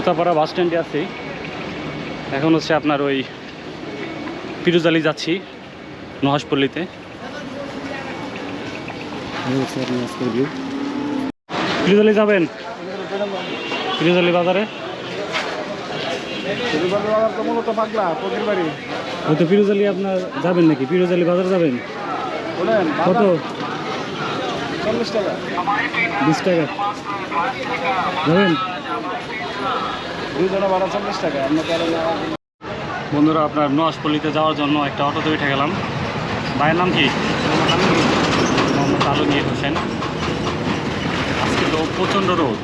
সুতাপাড়া বাস স্ট্যান্ডে আছি। এখন হচ্ছে আপনার ওই পিরুজালি যাচ্ছি নহসপল্লিতে পিরুজালি যাবেন? পিরুজালি বাজারে? ওই তো পিরুজালি আপনার যাবেন নাকি? পিরুজালি বাজার যাবেন? কত? চল্লিশ টাকা বিশ টাকা। যাবেন? দুজনে ভাড়া চল্লিশ টাকা, আমরা তাহলে বন্ধুরা, আপনার নোয়াজপল্লিতে যাওয়ার জন্য একটা অটোতে উঠে গেলাম। ভাইয়ের নাম কি? মোহাম্মদ আলমগীর হোসেন। আজকে তো প্রচণ্ড রোদ।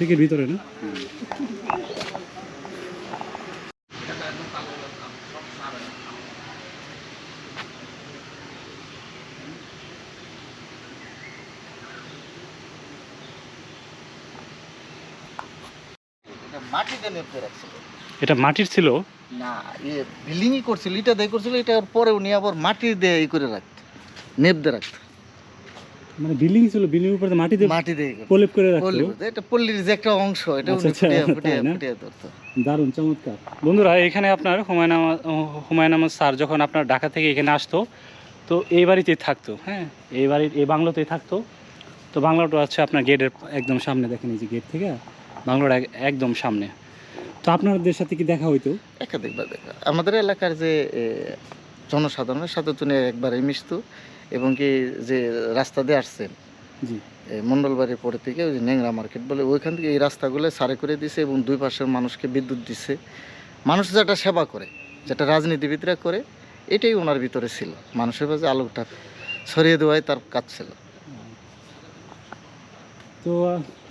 টিকিট ভিতরে না। মাটিতে নেপতে রাখছিল। এটা মাটির ছিল? না ইয়ে বিল্ডিংই করছিল ইটা দিয়ে করছিল এটা পরে উনি আবার মাটি দিয়ে ই করে রাখত নেপ দিয়ে রাখত। মানে বিল্ডিং ছিল বিল্ডিং উপরে মাটিতে। প্রলেপ করে রাখতো। এটা পল্লীর যে একটা অংশ এটা আচ্ছা, আচ্ছা, দারুণ চমৎকার। বন্ধুরা এখানে আপনার হুমায়ুন আহমদ হুমায়ুন আহমদ স্যার যখন আপনার ঢাকা থেকে এখানে আসতো তো এই বাড়িতেই থাকতো হ্যাঁ? এই বাড়ির এই বাংলোতেই থাকতো। তো বাংলোটা হচ্ছে আপনার গেটের একদম সামনে দেখেন এই যে গেট থেকে। বাংলোর একদম সামনে। তো আপনাদের সাথে কি দেখা হইতো? একাধিকবার দেখা। আমাদের এলাকার যে জনসাধারণের সাথে তুমি একবারে মিশতো। এবং কি যে রাস্তা দিয়ে আসছেন জি। এই মণ্ডলবাড়ির পরে থেকে ওই যে ন্যাংরা মার্কেট বলে ওইখান থেকে এই রাস্তাগুলো সারে করে দিছে এবং দুই পাশের মানুষকে বিদ্যুৎ দিছে। মানুষ যেটা সেবা করে যেটা রাজনীতিবিদরা করে এটাই ওনার ভিতরে ছিল। মানুষের কাছে আলোকটা ছড়িয়ে দেওয়াই তার কাজ ছিল। তো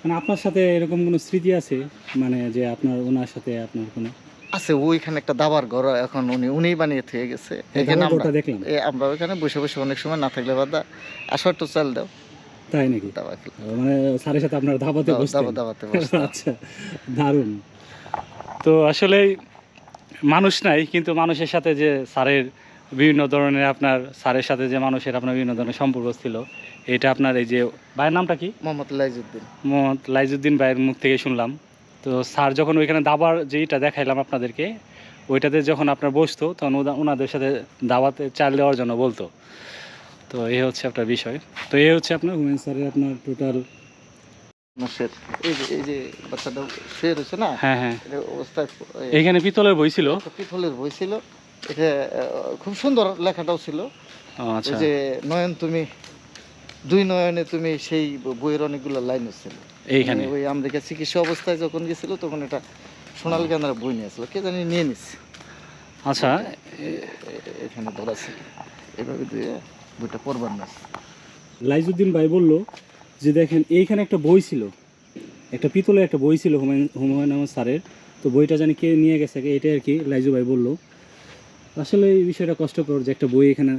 মানে আপনার সাথে এরকম কোনো স্মৃতি আছে? মানে যে আপনার ওনার সাথে আপনার কোনো আছে ওইখানে একটা দাবার ঘর এখন উনি উনিই বানিয়ে থেকে গেছে। এখানে আমরা আমরা ওইখানে বসে বসে অনেক সময় না থাকলে বাদা আসো একটু চাল দাও। তাই নাকি? মানে স্যারের সাথে আপনার ধাবাতে বসতাম। আচ্ছা দারুণ। তো আসলে মানুষ নাই কিন্তু মানুষের সাথে যে স্যারের বিভিন্ন ধরনের আপনার স্যারের সাথে যে মানুষের আপনার বিভিন্ন ধরনের সম্পর্ক ছিল এটা আপনার এই যে ভাইয়ের নামটা কি? মোহাম্মদ লাইজুদ্দিন। মোহাম্মদ লাইজুদ্দিন ভাইয়ের মুখ থেকে শুনলাম। তো স্যার যখন ওইখানে দাবার যেইটা দেখাইলাম আপনাদেরকে ওইটাতে যখন আপনার বসতো তখন ওনাদের সাথে দাবাতে চাল দেওয়ার জন্য বলতো। তো এই হচ্ছে আপনার বিষয়। তো এই হচ্ছে আপনার হুমেন স্যারের আপনার টোটাল মানুষের এই যে এই যে বাচ্চাটা শুয়ে রয়েছে না? হ্যাঁ হ্যাঁ। পিতলের বই ছিল। পিতলের বই ছিল। এটা খুব সুন্দর লেখাটাও ছিল। আচ্ছা। যে নয়ন তুমি দুই নয়নে তুমি সেই বইয়ের অনেকগুলো লাইন ছিল। এইখানে। ওই আমেরিকা চিকিৎসা অবস্থায় যখন গেছিল তখন এটা সোনালী গান্ধার বই নিয়েছিল কে জানি নিয়ে নিস আচ্ছা। এখানে ধরা ছিল এভাবে দিয়ে বইটা পড়বার না লাইজুদ্দিন ভাই বলল যে দেখেন এইখানে একটা বই ছিল। একটা পিতলের একটা বই ছিল হুমায়ুন হুমায়ুন আহমদ স্যারের। তো বইটা জানি কে নিয়ে গেছে এটাই আর কি লাইজু ভাই বলল। আসলে এই বিষয়টা কষ্টকর যে একটা বই এখানে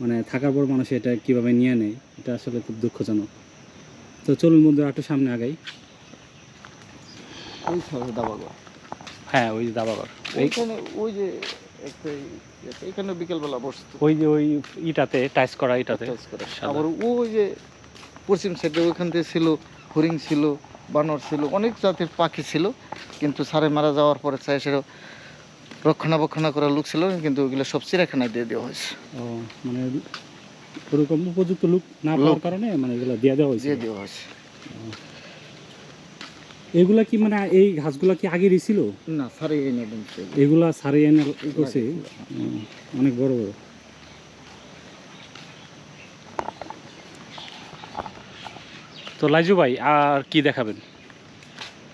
মানে থাকার পর মানুষ এটা কীভাবে নিয়ে নেয় এটা আসলে খুব দুঃখজনক। তো চলুন বন্ধুরা একটু সামনে আগাই। ওই দাবাগর হ্যাঁ ওই যে দাবাঘর এই এইখানে ওই যে একটা এইখানে বিকেলবেলা বসতো। ওই যে ওই ইটাতে টাইস করা ইটাতে। আবার ওই যে পশ্চিম সাইডে ওইখান থেকে ছিল হরিণ ছিল বানর ছিল অনেক জাতের পাখি ছিল কিন্তু সারে মারা যাওয়ার পরে চাই সেটা রক্ষণাবেক্ষণা করার লোক ছিল কিন্তু ওইগুলো সব চিড়াখানায় দিয়ে দেওয়া হয়েছে। ও মানে ওরকম উপযুক্ত লোক না পাওয়ার কারণে মানে এগুলো দিয়ে দেওয়া হয়েছে। দেওয়া হয়েছে। এগুলা কি মানে এই ঘাসগুলা কি আগেরই ছিল? না এনে এগুলা এনে করছে? অনেক বড় বড়। তো লাইজু ভাই আর কি দেখাবেন?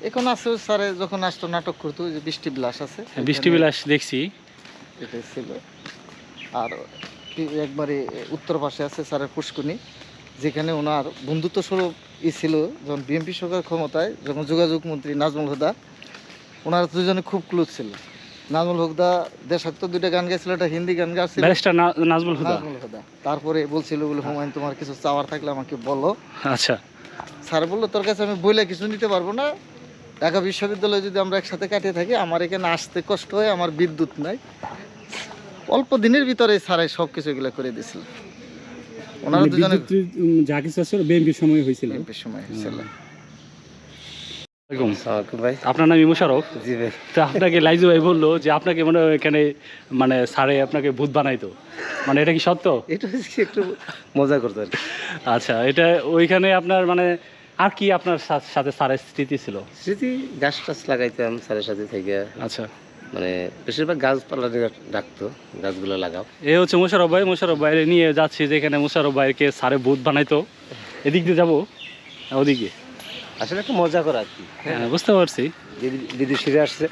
এখন আছে স্যারে যখন আসতো নাটক করতো যে বৃষ্টি বিলাস আছে। হ্যাঁ, বৃষ্টি বিলাস দেখছি। এটা ছিল। আর পি- একবারে উত্তর পাশে আছে স্যারের পুষ্কুনি যেখানে ওনার বন্ধুত্ব স্বরূপ ই ছিল যখন বিএনপি সরকার ক্ষমতায় যখন যোগাযোগ মন্ত্রী নাজমুল হুদা ওনারা দুজনে খুব ক্লোজ ছিল। নাজমুল হুদা দেশাত্ম দুইটা গান গাইছিল একটা হিন্দি গান না- নাজমুল হুদা? নাজমুল হুদা। তারপরে বলছিল বলে হুমায়ুন তোমার কিছু চাওয়ার থাকলে আমাকে বলো। আচ্ছা। স্যার বলল তোর কাছে আমি বইলে কিছু নিতে পারব না। ঢাকা বিশ্ববিদ্যালয়ে যদি আমরা একসাথে কাটিয়ে থাকি আমার এখানে আসতে কষ্ট হয় আমার বিদ্যুৎ নাই। অল্প দিনের ভিতরে স্যার সব কিছু এগুলো করে দিয়েছিল। ওনারা মানে দুজনে বিদ্যুৎ, উম, যা কিছু আছে বিএনপির সময় হয়েছিল। বিএনপির সময় আপনার নাম ইমুশারফ? জি ভাই। তো আপনাকে লাইজু ভাই বলল যে আপনাকে মনে এখানে আপনাকে ভূত বানাইতো। মানে এটা কি সত্য? এটা একটু মজা করতে আর। আচ্ছা এটা ওইখানে আপনার মানে আর কি আপনার সাথে স্যারের স্মৃতি ছিল? স্মৃতি গাছ টাছ লাগাইতাম স্যারের সাথে থেকে। আচ্ছা। মানে বেশিরভাগ গাছপালা ডাকতো গাছগুলো লাগাও। এ হচ্ছে মুশারফ ভাই মুশারফ ভাইরে নিয়ে যাচ্ছি যেখানে মুশারফ ভাইকে সারে ভূত বানাইতো। এদিক দিয়ে যাব ওদিকে? আসলে একটা মজা করা আর কি। হ্যাঁ বুঝতে পারছি। বিদ- বিদেশিরা আসছে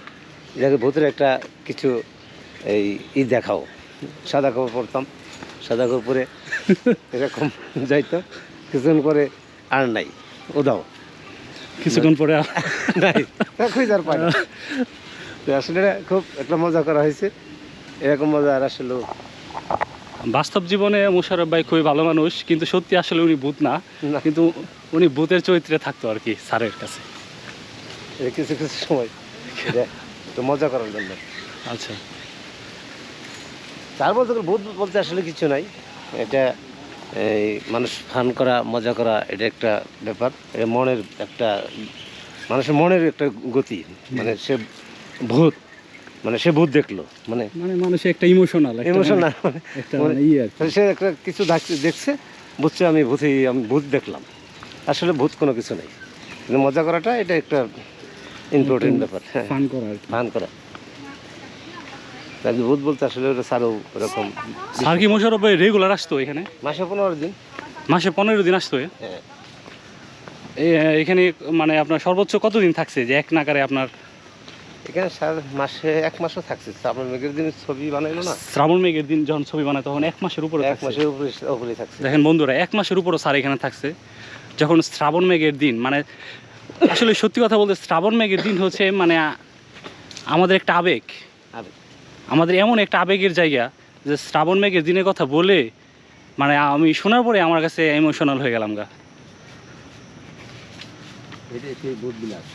যাকে ভূতের একটা কিছু এই ই দেখাও। সাদা কাপড় পরতাম সাদা কাপড় পরে এরকম যাইতো কিছুক্ষণ পরে আর নাই। ও দাও। কিছুক্ষণ পরে নাই। খুঁজার। তো আসলে এটা খুব একটা মজা করা হয়েছে। এরকম মজা আর আসলে বাস্তব জীবনে মুশারফ ভাই খুবই ভালো মানুষ কিন্তু সত্যি আসলে উনি ভূত না। কিন্তু উনি ভূতের চরিত্রে থাকতো আর কি স্যারের কাছে। কিছু কিছু সময়। একটু মজা করার জন্য। আচ্ছা। তার বলতে ভূত বলতে আসলে কিছু নাই। এটা এই মানুষ ফান করা মজা করা এটা একটা ব্যাপার। এটা মনের একটা মানুষের মনের একটা গতি। মানে সে ভূত। মানে সে ভূত দেখল। মানে মানে মানুষের একটা ইমোশনাল মানে মানে ইয়ে আর কি। সে একটা কিছু দেখছে- বুঝছে আমি ভূতে আমি ভূত দেখলাম। আসলে ভূত কোনো কিছু নেই। কিন্তু মজা করাটা এটা একটা ইম্পর্টেন্ট ব্যাপার হ্যাঁ। ফান করা ফান করা। তাই ভূত বলতে আসলে ওটা স্যারও ওরকম স্যার কি মুশারফ ভাই রেগুলার আসতো এখানে? মাসে পনেরো দিন। মাসে পনেরো দিন আসতো হ্যাঁ। এখানে মানে আপনার সর্বোচ্চ কতদিন থাকছে যে এক নাগারে আপনার এখানে স্যার মাসে এক মাসও থাকছে। আপনার মেঘের দিন ছবি বানাইলো না? শ্রাবণ মেঘের দিন যখন ছবি বানায় তখন এক মাসের উপরে এক মাসের উপরে উপরে থাকছে। দেখেন বন্ধুরা এক মাসের উপরও স্যার এখানে থাকছে। যখন শ্রাবণ মেঘের দিন মানে আসলে সত্যি কথা বলতে শ্রাবণ মেঘের দিন হচ্ছে মানে আমাদের একটা আবেগ। আবেগ। আমাদের এমন একটা আবেগের জায়গা যে শ্রাবণ মেঘের দিনের কথা বলে মানে আমি শোনার পরে আমার কাছে ইমোশনাল হয়ে গেলাম গা এটা হচ্ছে বুধ বিলাস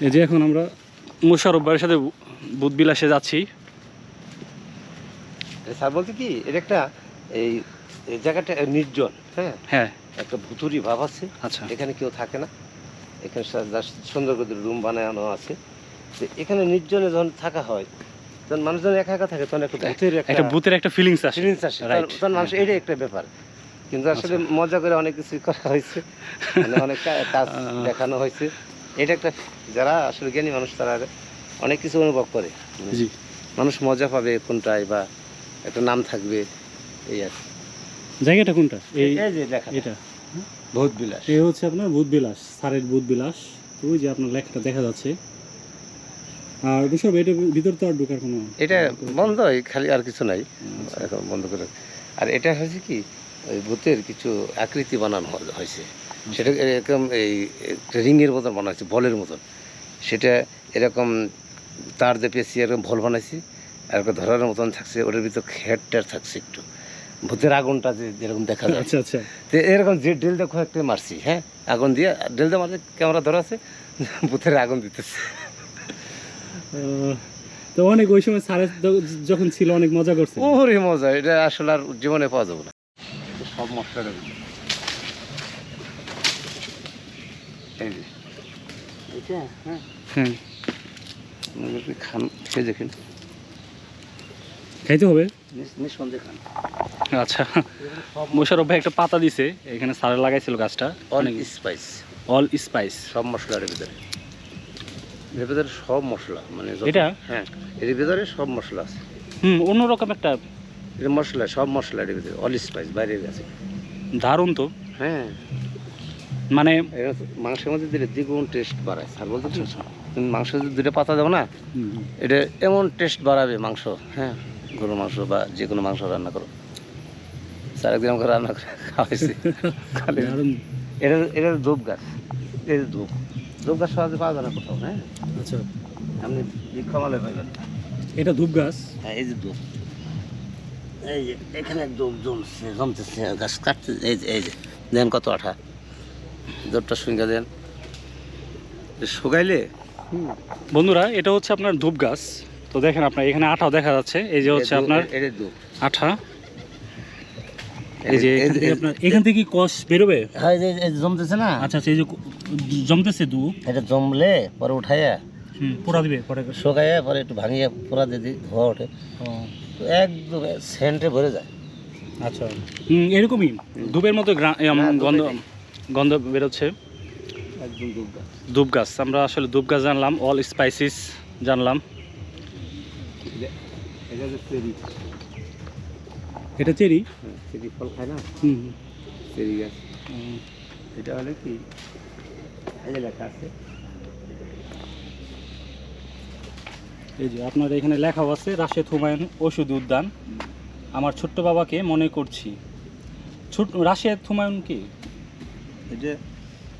এই যে এখন আমরা মুশারফ ভাইয়ের সাথে বুধ বিলাসে যাচ্ছি। স্যার বলতে কি এটা একটা এই এই জায়গাটা নির্জন হ্যাঁ? হ্যাঁ। একটা ভুতুরি ভাব আছে। আচ্ছা। এখানে কেউ থাকে না। এখানে সুন্দর করে রুম বানানো আছে। তো এখানে নির্জনে যখন থাকা হয় তখন মানুষ যখন একা একা থাকে তখন একটা ভূতের একটা ভূতের একটা ফিলিংস আসে। ফিলিংস আসে. তখন- তখন মানুষ এটাই একটা ব্যাপার। কিন্তু আসলে মজা করে অনেক কিছু করা হয়েছে। মানে অনেক কাজ দেখানো হয়েছে। এটা একটা যারা আসলে জ্ঞানী মানুষ তারা অনেক কিছু অনুভব করে। মানে মানুষ মজা পাবে কোনটায় বা একটা নাম থাকবে এই আর কি। জায়গাটা কোনটা? এই যে দেখা এটা। বহুত বিলাস। এই হচ্ছে আপনার বুধ বিলাস স্যারের বুধ বিলাস। ওই যে আপনার লেখাটা দেখা যাচ্ছে। আর বিষয় এটা ভিতর তো আর ঢোকার কোনো এটা বন্ধ খালি আর কিছু নাই। এখন বন্ধ করে আর এটা হয়েছে কি ওই ভূতের কিছু আকৃতি বানানো হয়েছে। সেটা এরকম এই রিংয়ের মতন বানানো হয়েছে বলের মতন। সেটা এরকম তার দিয়ে পেঁচি এরকম ভল বানাইছি আর একটা ধরার মতন থাকছে ওটার ভিতর খেটটার থাকছে একটু। ভূতের আগুনটা যে যেরকম দেখা যায়। আচ্ছা আচ্ছা। তো এরকম যে ডেল দেখো একটা মারছি হ্যাঁ? আগুন দিয়ে ডেল দিয়ে মারছে ক্যামেরা ধরা আছে ভূতের আগুন দিতেছে। তো অনেক ওই সময় স্যারের যখন ছিল অনেক মজা করছে। ওরে মজা এটা আসলে আর জীবনে পাওয়া যাবে না। সব মশলা এই যে। এটা হ্যাঁ। একটু খান খেয়ে দেখেন। খাইতে হবে? নিঃসন্দেহে খান। আচ্ছা। মোশারফ ভাই একটা পাতা দিছে এখানে স্যার লাগাইছিল গাছটা। অল অনেক স্পাইস অল স্পাইস সব মশলার ভিতরে। এর ভিতরে সব মশলা মানে এটা? হ্যাঁ এর ভিতরে সব মশলা আছে। হুম অন্যরকম একটা এটা মশলা সব মশলা এর ভিতরে অল স্পাইস বাইরে আছে দারুণ তো। হ্যাঁ। মানে এটা মাংসের মধ্যে দিলে দ্বিগুণ টেস্ট বাড়ায়। আর বলতে কি? তুমি মাংস যদি দুটো পাতা দাও না এটা এমন টেস্ট বাড়াবে মাংস হ্যাঁ। গরুর মাংস বা যে কোনো মাংস রান্না করো। স্যার একদিন আমাকে রান্না করে খাওয়াইছি। খালি এটা এটা ধূপ গাছ। এই যে ধূপ। ধূপ গাছ সহজে পাওয়া যায় না কোথাও হ্যাঁ। আচ্ছা। আপনি দীক্ষামালে পাইবেন। এটা ধূপ গাছ? হ্যাঁ এই যে ধূপ। এই যে এখানে ধূপ জমছে জমতেছে গাছ কাটতে এই যে এই যে দেন কত আঠা। ধূপটা সঙ্গে দেন। শুকাইলে? বন্ধুরা এটা হচ্ছে আপনার ধূপ গাছ। তো দেখেন আপনার এখানে আঠাও দেখা যাচ্ছে। এই যে হচ্ছে আপনার আঠা। এই যে এখান থেকে আপনার এখান থেকে কি কষ বেরোবে? হ্যাঁ এই যে জমতেছে না? আচ্ছা আচ্ছা এই যে জমতেছে ধূপ। এটা জমলে পরে উঠাইয়া পুরা দিবে পরে শুকাইয়া পরে একটু ভাঙিয়া পুরা দিয়ে ধোয়া ওঠে। একদম সেন্টে ভরে যায়। আচ্ছা। এরকমই ধূপের মতো হ্যাঁ, গন্ধ গন্ধ বেরোচ্ছে। একদম ধূপ গাছ। ধূপ গাছ আমরা আসলে ধূপ গাছ জানলাম অল স্পাইসিস জানলাম। এটা চেরি। এটা চেরি? চেরি ফল খায় না? হুম। চেরি গাছ। এটা হলে কি লেখা আছে এই যে আপনার এখানে লেখাও আছে রাশেদ হুমায়ুন ওষুধ উদ্যান। আমার ছোট্ট বাবাকে মনে করছি। ছোট রাশেদ হুমায়ুন কি? এটা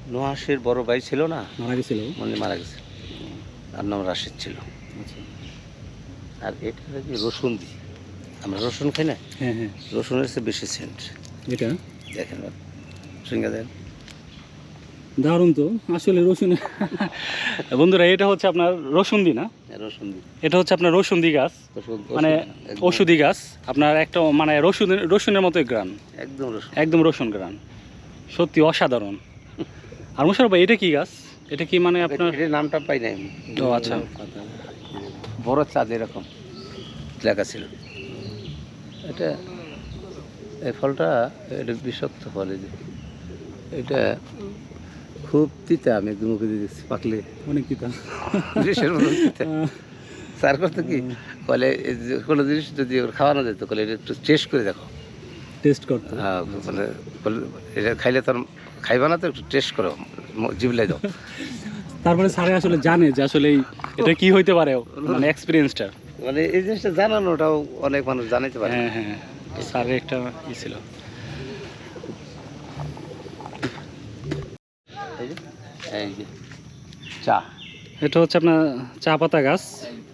নোহাসের বড় ভাই ছিল না? মারা গেছিল মনে মারা গেছে। তার নাম রাশেদ ছিল। আচ্ছা। আর এটা কি রসুন দি আমরা রসুন খাই না? হ্যাঁ হ্যাঁ। রসুনের চেয়ে বেশি সেন্ট। এটা? দেখেন সঙ্গে দেন। দারুণ তো আসলে রসুন বন্ধুরা এটা হচ্ছে আপনার রসুন্দি না? রসুন দি। এটা হচ্ছে আপনার রসুন্দি গাছ। মানে ওষুধি গাছ। আপনার একটা মানে রসুন রসুনের মতোই গ্রান। একদম রসুন। একদম রসুন গ্রান। সত্যি অসাধারণ। আর মুশারফ ভাই এটা কি গাছ? এটা কি মানে আপনার নামটা পাই নাই। ও আচ্ছা। বড় চাঁদ এরকম লেখা ছিল। এটা এই ফলটা এটা বিষাক্ত ফল এটা খুব তিতা আমি একদম মুখে দিয়ে দিচ্ছি পাকলে অনেক পিতা বিষের মতো তিতা। স্যার করতো কি? বলে কোনো জিনিস যদি ওর খাওয়ানো যেত বলে এটা একটু টেস্ট করে দেখো। টেস্ট করতে। হ্যাঁ মানে বলে এটা খাইলে তোর খাইবা না তো একটু টেস্ট করো জিভলাই দাও। তারপরে স্যারে আসলে জানে যে আসলে এটা কি হইতে পারে মানে এক্সপিরিয়েন্সটা মানে এই জিনিসটা জানানোটাও অনেক মানুষ জানাইতে পারে। হ্যাঁ হ্যাঁ স্যারের একটা ই ছিল এই যে এই যে চা। এটা হচ্ছে আপনার চা পাতা গাছ।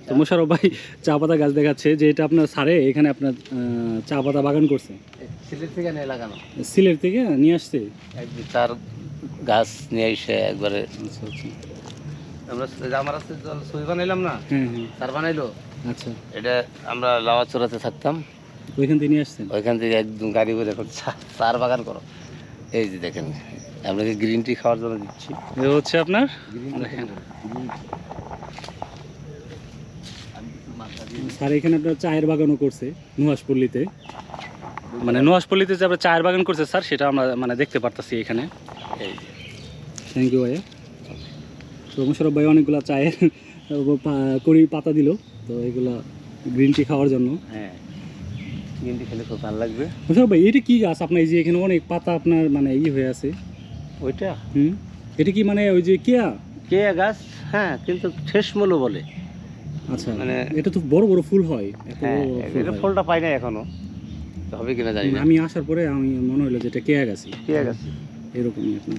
তো মুশারফ ভাই চা পাতা গাছ দেখাচ্ছে যে এটা আপনার সারে এখানে আপনার চা পাতা বাগান করছে। সিলেট থেকে নিয়ে লাগানো। সিলেট থেকে নিয়ে আসছে? চার গাছ নিয়ে এসে একবারে আচ্ছা আচ্ছা। আমরা আমার জল সই বানাইলাম না? হ্যাঁ হ্যাঁ। চার বানাইলো? আচ্ছা। এটা আমরা লাওয়া চোরাতে থাকতাম। ওইখান থেকে নিয়ে আসছেন? ওইখান থেকে একদম গাড়ি করে এখন চা- চার বাগান করো। এই যে দেখেন আপনাকে গ্রিন টি খাওয়ার জন্য দিচ্ছি। এটা হচ্ছে আপনার? দেখেন। স্যার এখানে আপনার চায়ের বাগানও করছে নুহাসপল্লিতে মানে নুহাসপল্লিতে যে আপনার চায়ের বাগান করছে স্যার সেটা আমরা মানে দেখতে পারতাছি এখানে। এই থ্যাংক ইউ ভাইয়া। তো মুশারফ ভাই অনেকগুলো চায়ের পা- কড়ি পাতা দিল তো এগুলা গ্রিন টি খাওয়ার জন্য। হ্যাঁ গ্রিন টি খেলে খুব ভালো লাগবে। মুশারফ ভাই এটা কী গাছ? আপনার এই যে এখানে অনেক পাতা আপনার মানে ই হয়ে আছে। ওইটা? হুম? এটা কি মানে ওই যে কেয়া? কে গাছ হ্যাঁ কিন্তু ঠেসমূলও বলে। আচ্ছা মানে- এটা তো বড় বড় ফুল হয় এত হ্যাঁ এটা ফলটা পাই না এখনও। হবে কিনা জানি না। আমি আসার পরে আমি মনে হলো যে এটা কেয়া গাছই। কে গাছ। এরকমই আপনার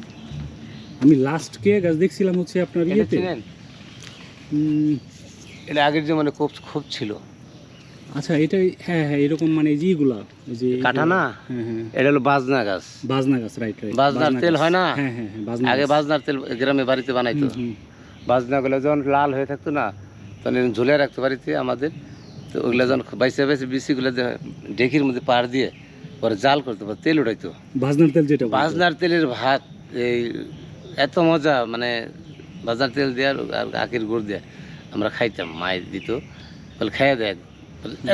আমি লাস্ট কেয়া গাছ দেখছিলাম হচ্ছে আপনার ইয়েতে। এটা আগের যে মানে খুব খুব ছিল। আচ্ছা এটা হ্যাঁ হ্যাঁ এরকম মানে এই যে ইগুলা এই যে কাঁটা না হ্যাঁ হ্যাঁ। এটা হলো বাজনা গাছ। বাজনা গাছ রাইট রাইট বাজনার তেল হয় না? হ্যাঁ হ্যাঁ হ্যাঁ বাজনা আগে বাজনার তেল গ্রামে বাড়িতে বানাইতো। বাজনাগুলো যখন লাল হয়ে থাকতো না তখন ঝুলে রাখতে বাড়িতে আমাদের। তো ওগুলো যখন বাইসে বাইসে বিসিগুলো ডেকির মধ্যে পার দিয়ে পরে জাল করতো পরে তেল উঠাইতো। বাজনার তেল যেটা বাজনার তেলের ভাত এই এত মজা মানে বাজনার তেল দিয়ে আর আখের গুড় দিয়ে আমরা খাইতাম মায়ের দিত। বলে খাইয়া দেয়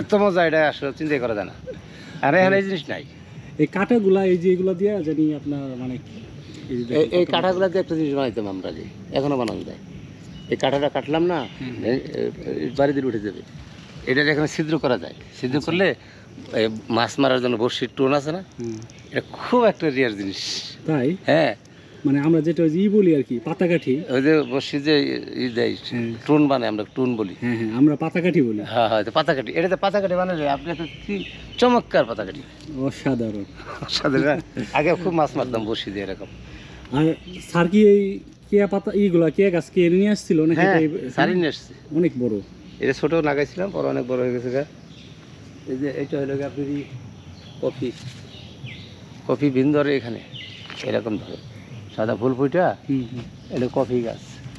এত মজা এটা আসলে চিন্তা করা যায় না। আর এখানে এই জিনিস নাই। এই কাঁটাগুলা এই যে এগুলা দিয়া জানি আপনার মানে এই কাঁঠাগুলো দিয়ে একটা জিনিস বানাইতাম আমরা যে এখনও বানানো যায়। এই কাঁটাটা কাটলাম না বাড়িতে উঠে যাবে। এটা এখানে ছিদ্র করা যায় ছিদ্র করলে মাছ মারার জন্য বড়শির টোন আছে না? এটা খুব একটা রিয়ার জিনিস। তাই? হ্যাঁ। মানে আমরা যেটা ওই যে ই বলি আর কি পাতাকাঠি। ওই যে বসি যে ই দেয় হ্যাঁ। টুন বানায় আমরা টুন বলি। হ্যাঁ হ্যাঁ আমরা পাতাকাঠি বলি। হ্যাঁ হ্যাঁ তো পাতাকাটি এটা তো পাতাকাটি বানালে আপনি তো কি চমৎকার পাতাকাটি অসাধারণ। সাথে আগে খুব মাছ মারতাম বসি দিয়ে এরকম। আর স্যার কি এই কেয়া পাতা ইগুলা কেয়া গাছ কে নিয়ে আসছিল নাকি হ্যাঁ সারি নিয়ে এসছে অনেক বড়। এটা ছোটো লাগাইছিলাম পরে অনেক বড় হয়ে গেছে গা। এই যে এটা হলো গিয়ে আপনার ই কফি। কফি বিন ধরে এখানে এরকম ধরে। সাদা ফুল ফুটা এটা কফি গাছ।